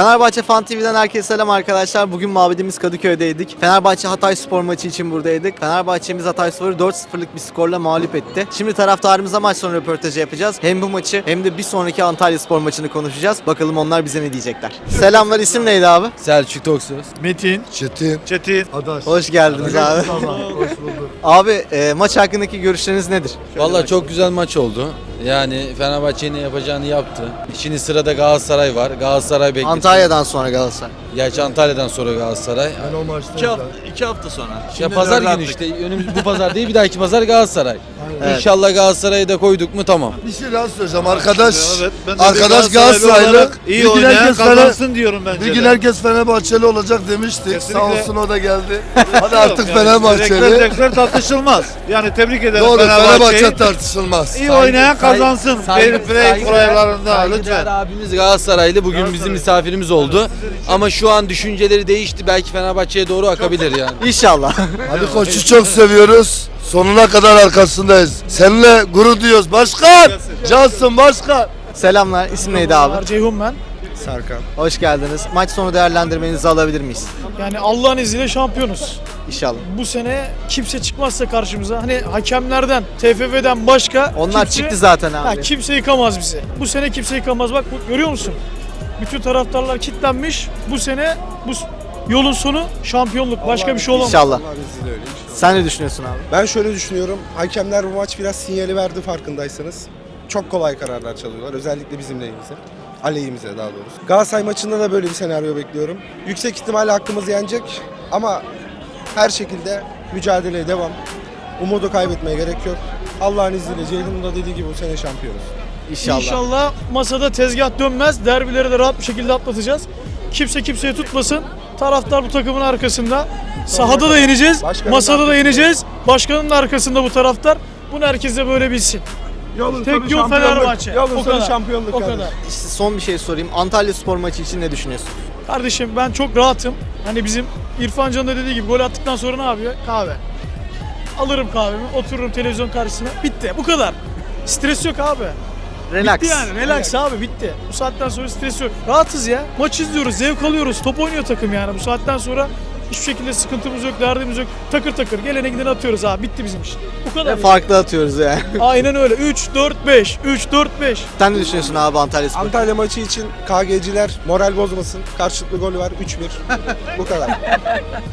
Fenerbahçe Fan TV'den herkese selam arkadaşlar. Bugün mabedimiz Kadıköy'deydik. Fenerbahçe Hatay Spor maçı için buradaydık. Fenerbahçe'miz Hatay Spor'u 4-0'lık bir skorla mağlup etti. Şimdi taraftarımıza maç sonu röportajı yapacağız. Hem bu maçı hem de bir sonraki Antalya Spor maçını konuşacağız. Bakalım onlar bize ne diyecekler. Selamlar isim neydi abi? Selçuk Toksöz. Metin, Çetin. Çetin. Adaş. Hoş geldiniz abi. Hoş bulduk. Abi e, maç hakkındaki görüşleriniz nedir? Valla çok güzel maç oldu. Yani Fenerbahçe ne yapacağını yaptı. Şimdi sırada Galatasaray var. Galatasaray bekliyor. Antalya'dan sonra Galatasaray. Gerçi Antalya'dan sonra Galatasaray. Ben o maçta İki hafta, iki hafta sonra. Ya Şimdi pazar günü attık. işte. Önümüz bu pazar değil bir dahaki pazar Galatasaray. Evet. İnşallah Galatasaray'ı da koyduk mu tamam. bir şey daha söyleyeceğim. Arkadaş, Evet, ben de arkadaş bir Galatasaraylı Galatasaraylı. olarak iyi Bir gün oynayan herkes kazansın diyorum bence bir gün de. herkes Fenerbahçeli olacak demiştik. Kesinlikle. Sağ olsun o da geldi. Hadi artık Yani Fenerbahçeli. Direktör, direktör tartışılmaz. Yani tebrik ederim Doğru Fenerbahçe'yi. Fenerbahçe tartışılmaz. İyi oynayan kazansın. saygı- Fair play saygıdeğer- kurallarında saygıdeğer lütfen. abimiz Galatasaraylı bugün bizim misafirimiz oldu. Ama şu an düşünceleri değişti. Belki Fenerbahçe'ye doğru akabilir yani. İnşallah. Ali Koç'u çok seviyoruz. Sonuna kadar arkasındayız. Seninle gurur duyuyoruz. Başkan! Cansın başkan! Selamlar. İsim neydi abi? Ceyhun ben. Serkan. Hoş geldiniz. Maç sonu değerlendirmenizi alabilir miyiz? Yani Allah'ın izniyle şampiyonuz. İnşallah. Bu sene kimse çıkmazsa karşımıza hani hakemlerden, TFF'den başka Onlar kimse, çıktı zaten Ha, abi. kimse yıkamaz bizi. Bu sene kimse yıkamaz. Bak bu, görüyor musun? Bütün taraftarlar kilitlenmiş. Bu sene bu yolun sonu şampiyonluk. Başka bir şey olamaz. İnşallah. Sen ne düşünüyorsun abi? Ben şöyle düşünüyorum. Hakemler bu maç biraz sinyali verdi farkındaysanız. Çok kolay kararlar çalıyorlar. Özellikle bizim lehimize. Aleyhimize daha doğrusu. Galatasaray maçında da böyle bir senaryo bekliyorum. Yüksek ihtimalle hakkımızı yenecek ama her şekilde mücadeleye devam. Umudu kaybetmeye gerek yok. Allah'ın izniyle Ceyhun'un da dediği gibi bu sene şampiyonuz. İnşallah. İnşallah masada tezgah dönmez. Derbileri de rahat bir şekilde atlatacağız. Kimse kimseye tutmasın. Taraftar bu takımın arkasında. Sahada da yeneceğiz. Başkanın Masada da yeneceğiz. Başkanın da arkasında bu taraftar. Bunu herkes de böyle bilsin. Yolun Tek yol Fenerbahçe. Yolun o sonu kadar. şampiyonluk O kardeşim. kadar. İşte son bir şey sorayım. Antalya Spor maçı için ne düşünüyorsun? Kardeşim ben çok rahatım. Hani bizim İrfan Can'ın da dediği gibi gol attıktan sonra ne yapıyor? Kahve. Alırım kahvemi, otururum televizyon karşısına. Bitti. Bu kadar. Stres yok abi. Relax. Bitti yani. Relax abi bitti. Bu saatten sonra stres yok. Rahatız ya. Maç izliyoruz, zevk alıyoruz. Top oynuyor takım yani. Bu saatten sonra hiçbir şekilde sıkıntımız yok, derdimiz yok. Takır takır gelene gidene atıyoruz abi. Bitti bizim iş. Bu kadar. Ve farklı atıyoruz yani. Aynen öyle. 3 4 5. 3 4 5. Sen ne düşünüyorsun abi Antalya Spor? Antalya maçı için KG'ciler moral bozmasın. Karşılıklı gol var 3-1. bu kadar.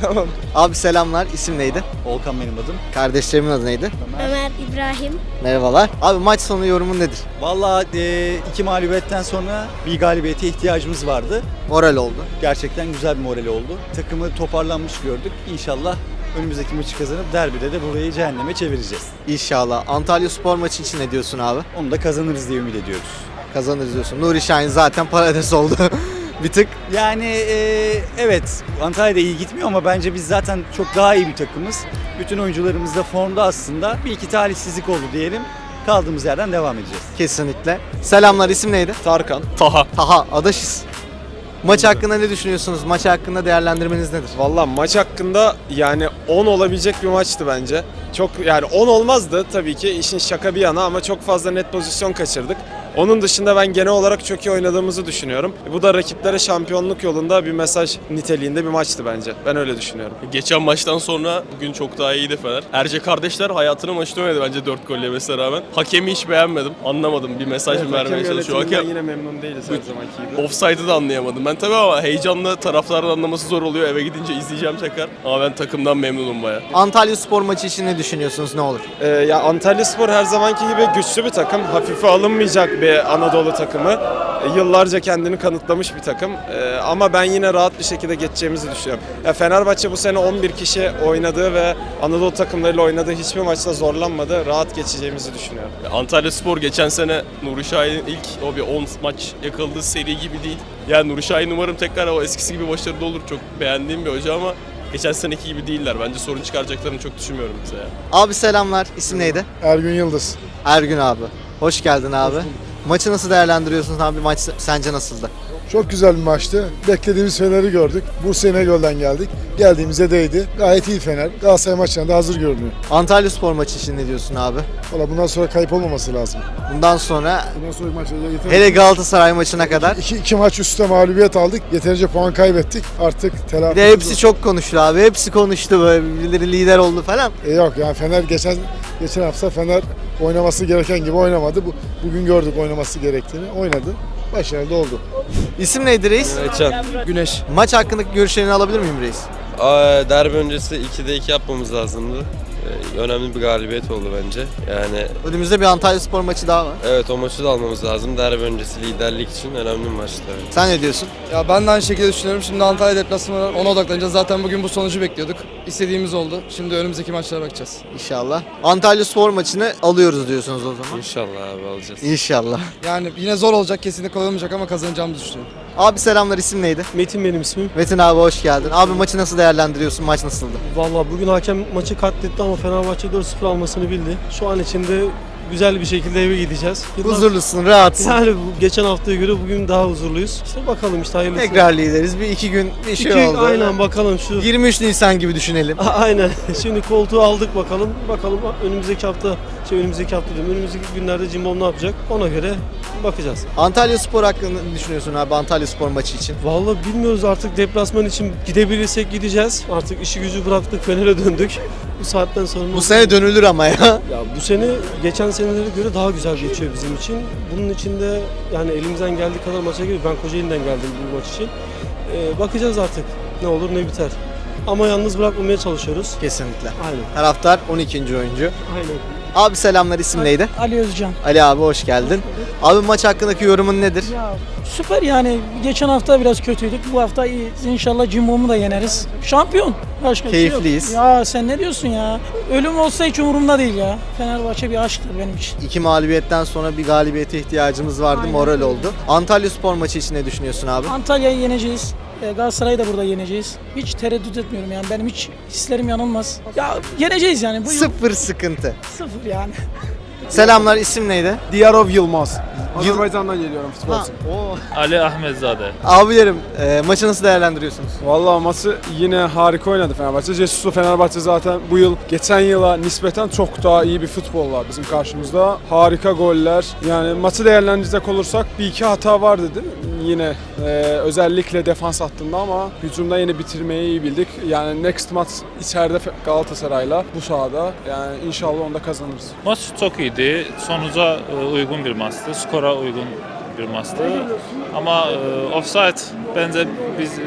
tamam. Abi selamlar. İsim neydi? Volkan benim adım. Kardeşlerimin adı neydi? Ömer İbrahim. Merhabalar. Abi maç sonu yorumun nedir? Valla e, iki mağlubiyetten sonra bir galibiyete ihtiyacımız vardı. Moral oldu. Gerçekten güzel bir moral oldu. Takımı toparlanmış gördük. İnşallah önümüzdeki maçı kazanıp derbide de burayı cehenneme çevireceğiz. İnşallah. Antalya Spor maçı için ne diyorsun abi? Onu da kazanırız diye ümit ediyoruz. Kazanırız diyorsun. Nuri Şahin zaten parades oldu. bir tık. Yani e, evet Antalya'da iyi gitmiyor ama bence biz zaten çok daha iyi bir takımız. Bütün oyuncularımız da formda aslında. Bir iki talihsizlik oldu diyelim. Kaldığımız yerden devam edeceğiz. Kesinlikle. Selamlar. İsim neydi? Tarkan. Taha. Adaşız. Maç hakkında ne düşünüyorsunuz? Maç hakkında değerlendirmeniz nedir? Valla maç hakkında yani 10 olabilecek bir maçtı bence. Çok yani 10 olmazdı tabii ki işin şaka bir yana ama çok fazla net pozisyon kaçırdık. Onun dışında ben genel olarak çok iyi oynadığımızı düşünüyorum. Bu da rakiplere şampiyonluk yolunda bir mesaj niteliğinde bir maçtı bence. Ben öyle düşünüyorum. Geçen maçtan sonra bugün çok daha iyiydi Fener. Erce kardeşler hayatını maçta oynadı bence 4 gol yemesine rağmen. Hakemi hiç beğenmedim. Anlamadım bir mesaj mı vermeye çalışıyor. Hakem yine memnun değiliz her zamanki gibi. offside'ı da anlayamadım. Ben tabii ama heyecanlı taraftarın anlaması zor oluyor. Eve gidince izleyeceğim tekrar. Ama ben takımdan memnunum baya. Antalya Spor maçı için ne düşünüyorsunuz? Ne olur? Ee, ya Antalya Spor her zamanki gibi güçlü bir takım. Hafife alınmayacak bir Anadolu takımı. Ee, yıllarca kendini kanıtlamış bir takım. Ee, ama ben yine rahat bir şekilde geçeceğimizi düşünüyorum. Ya Fenerbahçe bu sene 11 kişi oynadığı ve Anadolu takımlarıyla oynadığı hiçbir maçta zorlanmadı. Rahat geçeceğimizi düşünüyorum. Antalya Spor geçen sene Nuri Şahin'in ilk o bir 10 maç yakaladığı seri gibi değil. Yani Nuri Şahin umarım tekrar o eskisi gibi başarılı olur. Çok beğendiğim bir hoca ama geçen seneki gibi değiller. Bence sorun çıkaracaklarını çok düşünmüyorum bize ya. Abi selamlar. İsim neydi? Ergün Yıldız. Ergün abi. Hoş geldin abi. Maçı nasıl değerlendiriyorsunuz abi? Maç sence nasıldı? Çok güzel bir maçtı. Beklediğimiz Fener'i gördük. Bursa İnegöl'den geldik. Geldiğimize değdi. Gayet iyi Fener. Galatasaray maçlarında hazır görünüyor. Antalya Spor maçı için ne diyorsun abi? Valla bundan sonra kayıp olmaması lazım. Bundan sonra Bundan sonra maçlarda yeter. hele Galatasaray maçına kadar. İki, iki maç üstte mağlubiyet aldık. Yeterince puan kaybettik. Artık telafi. Bir de hepsi çok konuştu abi. Hepsi konuştu böyle birileri lider oldu falan. E yok yani Fener geçen geçen hafta Fener oynaması gereken gibi oynamadı. Bu, bugün gördük oynaması gerektiğini. Oynadı. Başarılı oldu. İsim neydi reis? Güneş. Maç hakkındaki görüşlerini alabilir miyim reis? Aa, derbi öncesi 2'de 2 yapmamız lazımdı. Ee, önemli bir galibiyet oldu bence. Yani Önümüzde bir Antalya Spor maçı daha var. evet o maçı da almamız lazım. Derbi öncesi liderlik için önemli bir maçtı. Sen ne diyorsun? Ya ben de aynı şekilde düşünüyorum. Şimdi Antalya deplasmanı ona odaklanacağız. Zaten bugün bu sonucu bekliyorduk. İstediğimiz oldu. Şimdi önümüzdeki maçlara bakacağız. İnşallah. Antalya Spor maçını alıyoruz diyorsunuz o zaman. İnşallah abi alacağız. İnşallah. Yani yine zor olacak, kesinlikle kolay olmayacak ama kazanacağımızı düşünüyorum. Abi selamlar isim neydi? Metin benim ismim. Metin abi hoş geldin. Abi maçı nasıl değerlendiriyorsun? Maç nasıldı? Vallahi bugün hakem maçı katletti ama Fenerbahçe 4-0 almasını bildi. Şu an içinde güzel bir şekilde eve gideceğiz. Yıllar- Huzurlusun, rahatsın. Yani bu geçen haftaya göre bugün daha huzurluyuz. İşte bakalım işte hayırlısı. Tekrar lideriz. Bir iki gün bir şey İki- oldu. Aynen bakalım şu. 23 Nisan gibi düşünelim. A- Aynen. Şimdi koltuğu aldık bakalım. Bakalım önümüzdeki hafta, şey önümüzdeki hafta diyorum. Önümüzdeki günlerde Cimbom ne yapacak? Ona göre bakacağız. Antalya Spor hakkında ne düşünüyorsun abi Antalya Spor maçı için? Vallahi bilmiyoruz artık deplasman için gidebilirsek gideceğiz. Artık işi gücü bıraktık Fener'e döndük. Bu saatten sonra Bu sene dönülür ama ya. Ya bu sene geçen senelere göre daha güzel geçiyor bizim için. Bunun için de yani elimizden geldiği kadar maça giriyoruz. Ben Kocaeli'den geldim bu maç için. Ee, bakacağız artık ne olur ne biter. Ama yalnız bırakmamaya çalışıyoruz. Kesinlikle. Aynen. Taraftar 12. oyuncu. Aynen. Abi selamlar isim neydi? Ali Özcan. Ali abi hoş geldin. Abi maç hakkındaki yorumun nedir? Ya süper yani geçen hafta biraz kötüydük. Bu hafta iyi. İnşallah Cimbom'u da yeneriz. Şampiyon. Başka bir şey yok. Keyifliyiz. Ya sen ne diyorsun ya? Ölüm olsa hiç umurumda değil ya. Fenerbahçe bir aşktır benim için. İki mağlubiyetten sonra bir galibiyete ihtiyacımız vardı. Aynen Moral oldu. Antalya Spor maçı için ne düşünüyorsun abi? Antalya'yı yeneceğiz. E, Galatasaray'ı da burada yeneceğiz. Hiç tereddüt etmiyorum yani. Benim hiç hislerim yanılmaz. Ya yeneceğiz yani. Bu yıl Sıfır sıkıntı. sıfır yani. Selamlar isim neydi? Diyarov Yılmaz. Azerbaycan'dan geliyorum Ha, o. Ali Ahmetzade. Abilerim e, maçı nasıl değerlendiriyorsunuz? Vallahi maçı yine harika oynadı Fenerbahçe. Jesus'lu Fenerbahçe zaten bu yıl geçen yıla nispeten çok daha iyi bir futbol var bizim karşımızda. Harika goller. Yani maçı değerlendirecek olursak bir iki hata vardı değil mi? Yine e, özellikle defans hattında ama hücumda yine bitirmeyi iyi bildik. Yani next maç içeride Galatasaray'la bu sahada. Yani inşallah onda kazanırız. Maç çok iyiydi. Sonuca e, uygun bir maçtı. Skora uygun bir maçtı. Ama e, offside bence biz e,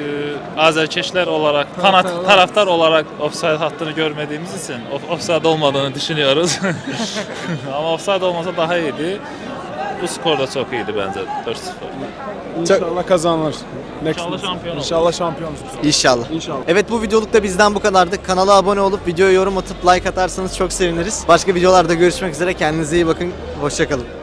Azerkeşler olarak, kanat taraftar olarak offside hattını görmediğimiz için off- offside olmadığını düşünüyoruz. Ama offside olmasa daha iyiydi. Bu skor da çok iyiydi bence 4-0. İnşallah kazanır. Next İnşallah şampiyon olur. İnşallah şampiyonuz. İnşallah. İnşallah. Evet bu videoluk da bizden bu kadardı. Kanala abone olup videoya yorum atıp like atarsanız çok seviniriz. Başka videolarda görüşmek üzere. Kendinize iyi bakın. Hoşçakalın.